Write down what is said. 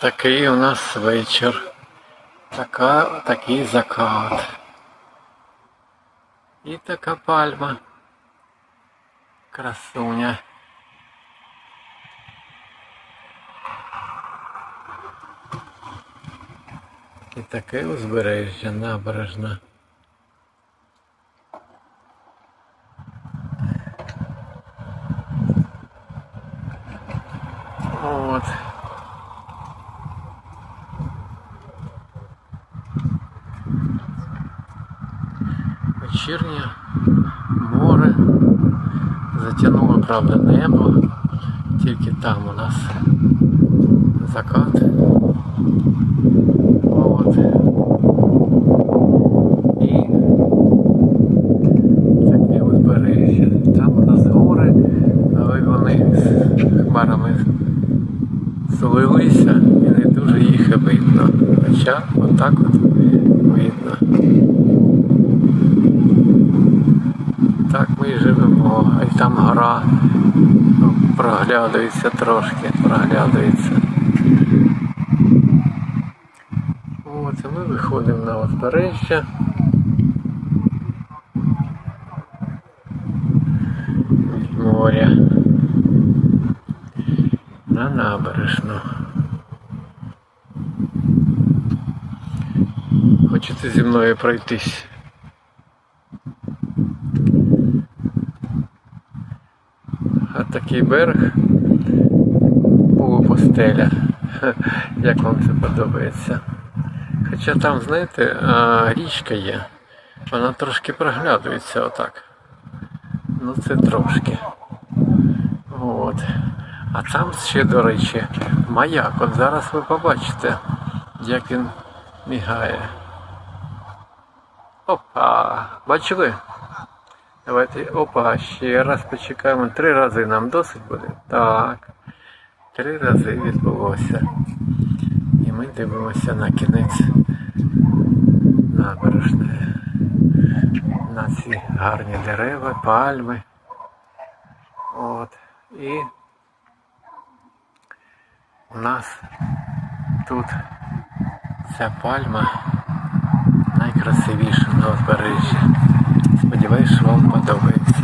Такий у нас вечір. Така, такий закат. І така пальма. Красуня. І таке узбережжя набережна. От. Вечірнє море. Затягнуло, правда, небо. Тільки там у нас закат. От. І таке узбережжя. Там у нас гори, але вони з хмарами злилися і не дуже їх видно. Хоча отак от видно. Так ми і живемо. А й там гора ну, проглядується трошки, проглядується. А ми виходимо на узбережжя. Від моря. На набережну. Хочете зі мною пройтись? А такий берег полупостеля. Як вам це подобається? Хоча там, знаєте, річка є. Вона трошки проглядується отак. Ну це трошки. От. А там ще, до речі, маяк. От зараз ви побачите, як він мігає. Опа! Бачили? Давайте, опа, ще раз почекаємо. Три рази нам досить буде? Так. Три рази відбулося. І ми дивимося на кінець набережної. На ці гарні дерева, пальми. От. І у нас тут ця пальма найкрасивіша на узбережжі. Сподіваюсь, що вам подобається.